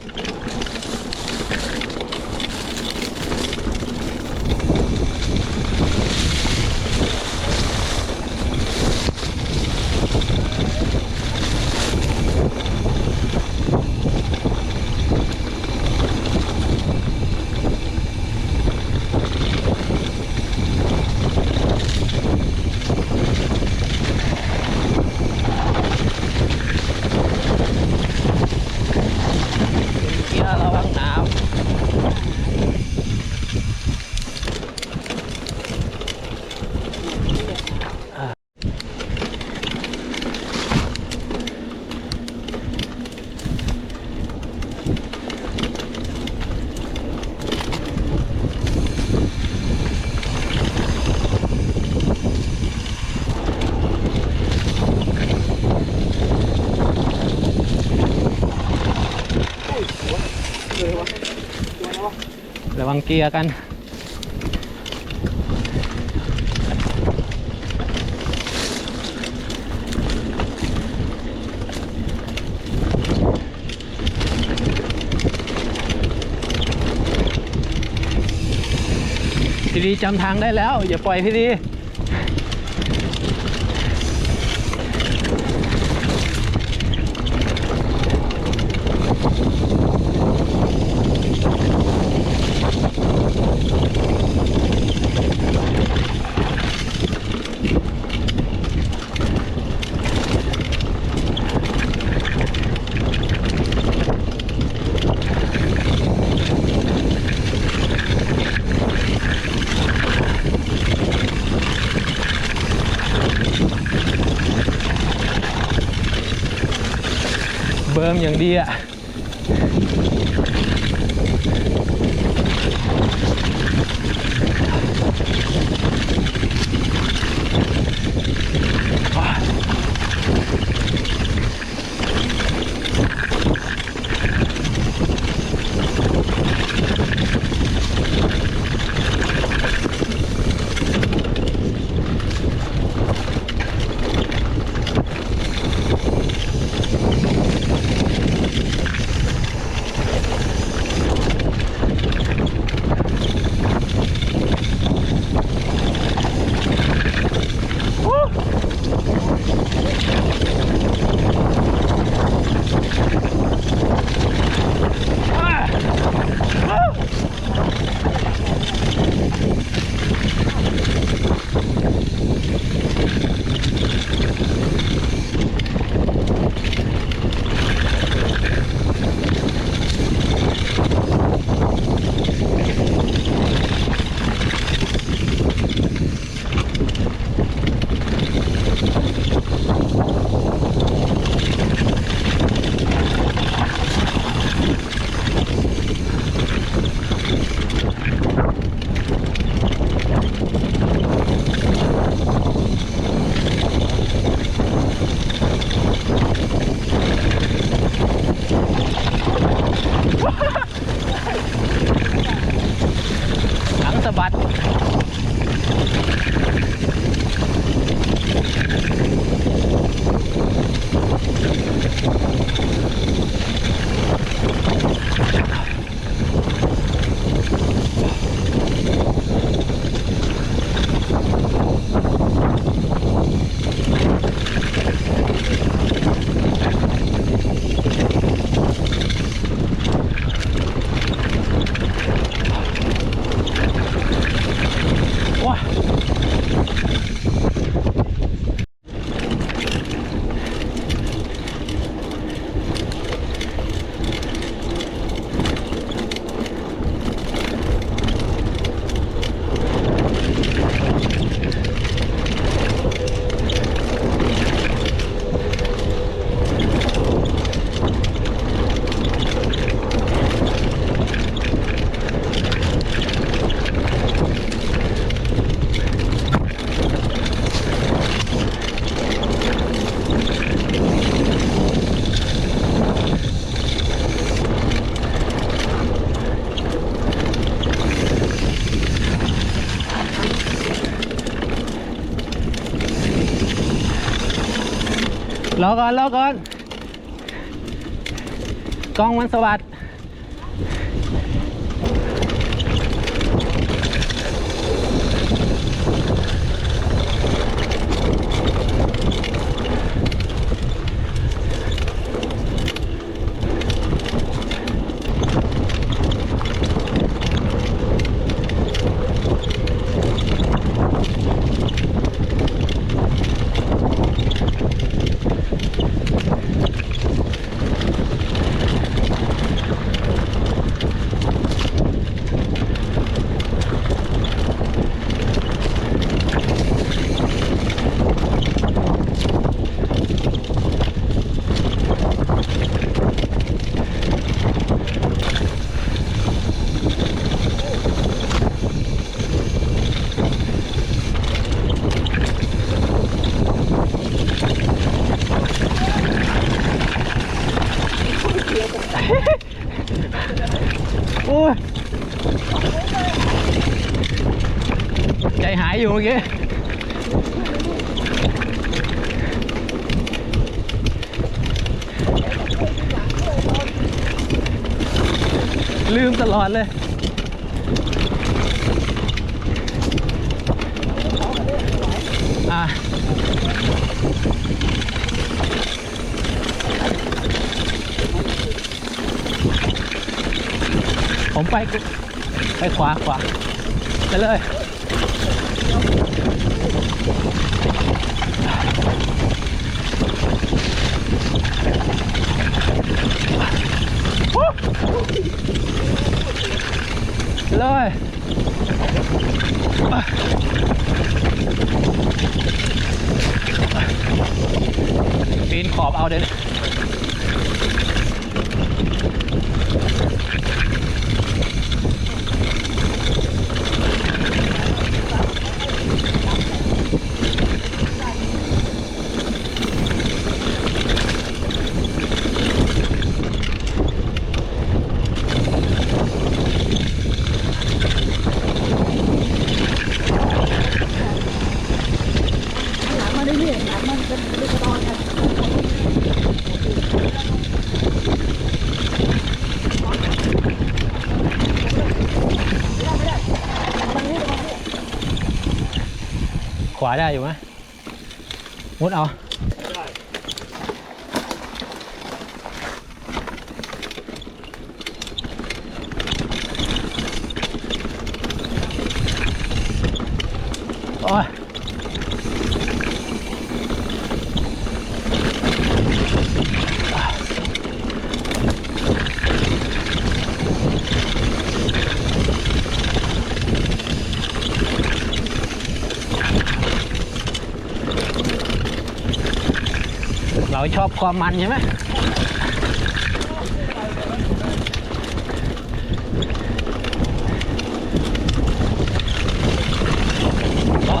เวังเกียร์กันพี่ดีจำทางได้แล้ว อย่าปล่อยพี่ดี อย่างดีอะ รอก่อนรอก่อนกล้องมันสวัสดโอ้ยใจ อยู่เมื่อกี้ลืมตลอดเลย อะผมไป ไปขวาขวาไปเลย ขวาได้อยู่ไหมมุดเอาโอ้ยาชอบความมันใช่ไหมอ่า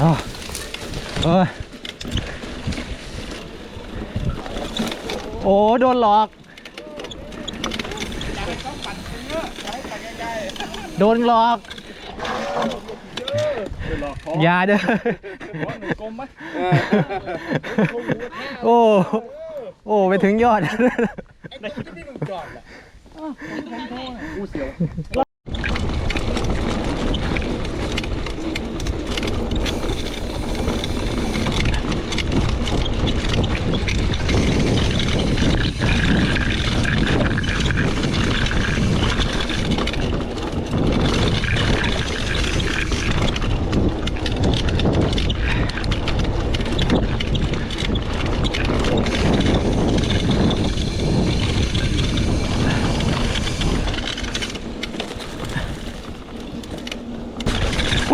อ่าเอ้ยโอ้ โดนหลอก โดนหลอกอย่าเด้อโอ้โอ้ไปถึงยอดว้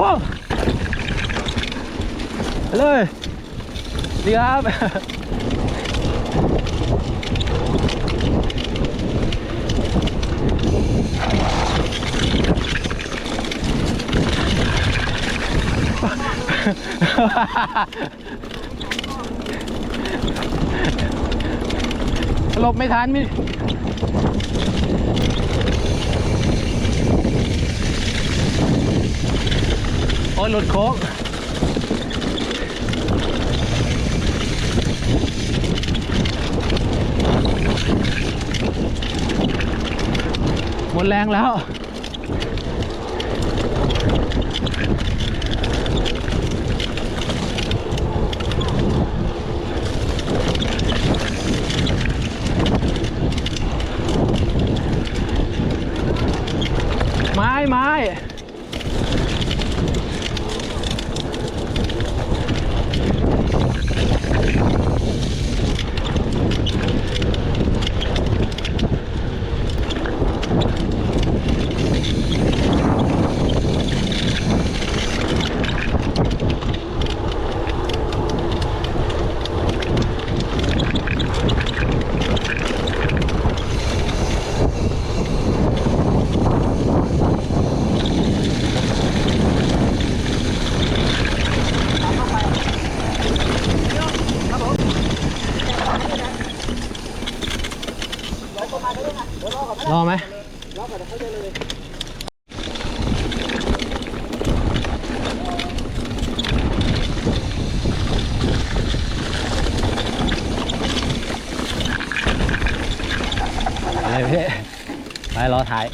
าวไปเลยดีครับหลบไม่ทันมิ อ้ยหลุดโค้งหมดแรงแล้ว ไม้ไม้ รอไหมอะไรพี่ไปรอถ่าย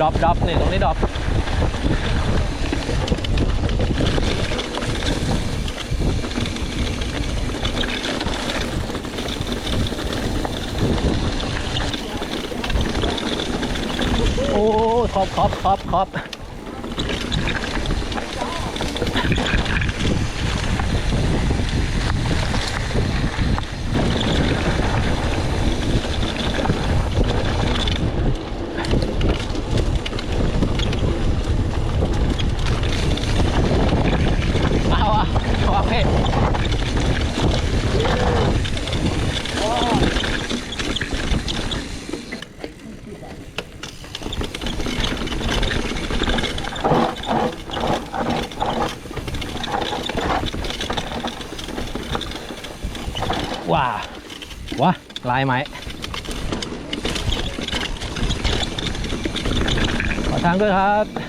ดรอปดรอปนี่ตรงนี้ดรอปโอ้ขอบขอบขอบขอบเอาอะขอบพี่ว้าว้าลายไหมขอทางด้วยครับ